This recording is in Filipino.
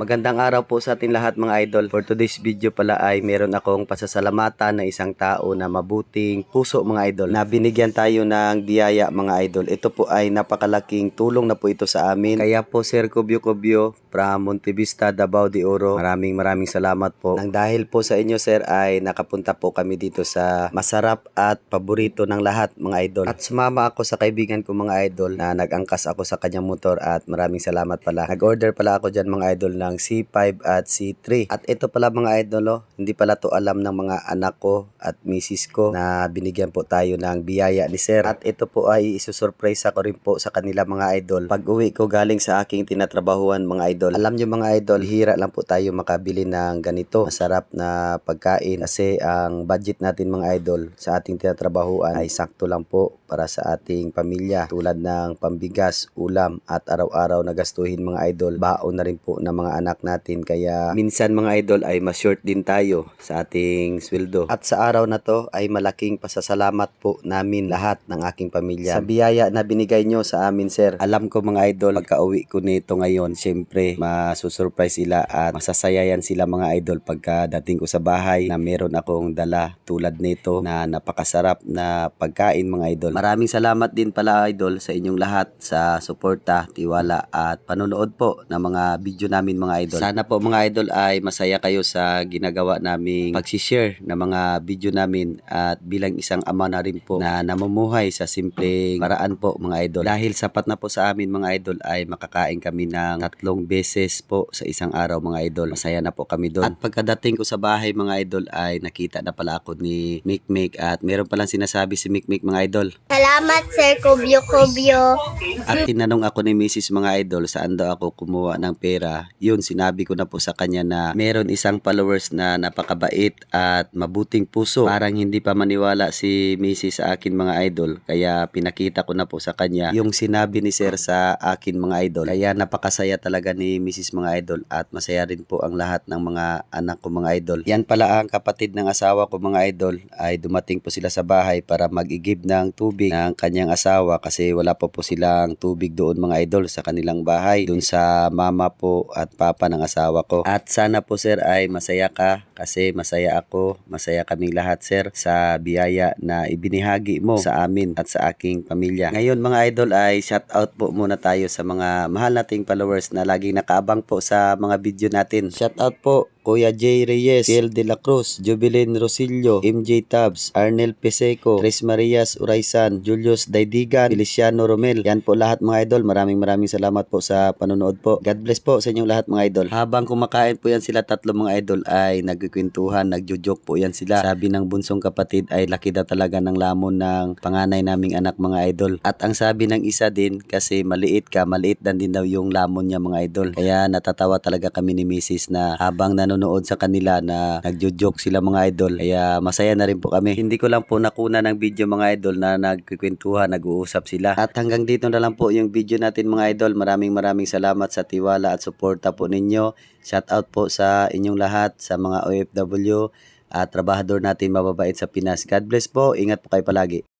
Magandang araw po sa atin lahat mga idol. For today's video pala ay meron akong pasasalamatan na isang tao na mabuting puso mga idol na binigyan tayo ng biyaya mga idol. Ito po ay napakalaking tulong na po ito sa amin. Kaya po Sir Kubyo Kubyo from Montevista, Davao de Oro. Maraming maraming salamat po. Nang dahil po sa inyo sir ay nakapunta po kami dito sa masarap at paborito ng lahat mga idol. At sumama ako sa kaibigan ko mga idol na nag-angkas ako sa kanyang motor at maraming salamat pala. Nag-order pala ako dyan mga idol ng C5 at C3. At ito pala mga idol oh, hindi pala to alam ng mga anak ko at misis ko na binigyan po tayo ng biyaya ni sir. At ito po ay isusurprise ako rin po sa kanila mga idol. Pag uwi ko galing sa aking tinatrabahuan mga idol. Alam nyo mga idol, hira lang po tayo makabili ng ganito. Masarap na pagkain kasi ang budget natin mga idol sa ating tinatrabahuan ay sakto lang po para sa ating pamilya tulad ng pambigas, ulam at araw-araw na gastuhin mga idol. Baon na rin po ng mga anak natin kaya minsan mga idol ay ma-short din tayo sa ating sweldo. At sa araw na to ay malaking pasasalamat po namin lahat ng aking pamilya sa biyaya na binigay nyo sa amin sir. Alam ko mga idol pagka uwi ko nito ngayon syempre masusurprise sila at masasayayan sila mga idol pagka dating ko sa bahay na meron akong dala tulad nito na napakasarap na pagkain mga idol. Maraming salamat din pala idol sa inyong lahat sa suporta, tiwala at panonood po ng mga video namin mga idol. Sana po mga idol ay masaya kayo sa ginagawa naming pag-share ng mga video namin at bilang isang ama na rin po na namumuhay sa simpleng paraan po mga idol. Dahil sapat na po sa amin mga idol ay makakain kami ng tatlong beses po sa isang araw mga idol. Masaya na po kami doon. At pagkadating ko sa bahay mga idol ay nakita na pala ako ni Mikmik at meron palang sinasabi si Mikmik mga idol. Salamat, Sir Kubyo Kubyo. At tinanong ako ni Mrs. mga idol saan daw ako kumuha ng pera. Yun, sinabi ko na po sa kanya na meron isang followers na napakabait at mabuting puso. Parang hindi pa maniwala si Mrs. sa akin mga idol. Kaya pinakita ko na po sa kanya yung sinabi ni Sir sa akin mga idol. Kaya napakasaya talaga ni Mrs. mga idol at masaya rin po ang lahat ng mga anak ko mga idol. Yan pala ang kapatid ng asawa ko mga idol ay dumating po sila sa bahay para mag-igib ng tubig ng kanyang asawa kasi wala pa po silang tubig doon mga idol sa kanilang bahay doon sa mama po at papa ng asawa ko. At sana po sir ay masaya ka kasi masaya ako, masaya kaming lahat sir sa biyaya na ibinihagi mo sa amin at sa aking pamilya. Ngayon mga idol ay shout out po muna tayo sa mga mahal nating followers na laging nakaabang po sa mga video natin. Shout out po Kuya J. Reyes, Kiel De La Cruz, Jubilin Rosillo, MJ Tabs, Arnel Peseco, Tres Marias Uraisan, Julius Daidigan, Feliciano Romel. Yan po lahat mga idol. Maraming maraming salamat po sa panonood po. God bless po sa inyong lahat mga idol. Habang kumakain po yan sila tatlo mga idol ay nagkikwentuhan, nagjojoke po yan sila. Sabi ng bunsong kapatid ay laki daw talaga ng lamon ng panganay naming anak mga idol. At ang sabi ng isa din kasi maliit ka, maliit din daw yung lamon niya mga idol. Kaya natatawa talaga kami ni Mrs. na habang nanonood sa kanila na nagjo-joke sila mga idol. Kaya masaya na rin po kami. Hindi ko lang po nakuna ng video mga idol na nagkikwentuhan, nag-uusap sila. At hanggang dito na lang po yung video natin mga idol. Maraming maraming salamat sa tiwala at suporta po ninyo. Shout out po sa inyong lahat, sa mga OFW at trabahador natin mababait sa Pinas. God bless po. Ingat po kayo palagi.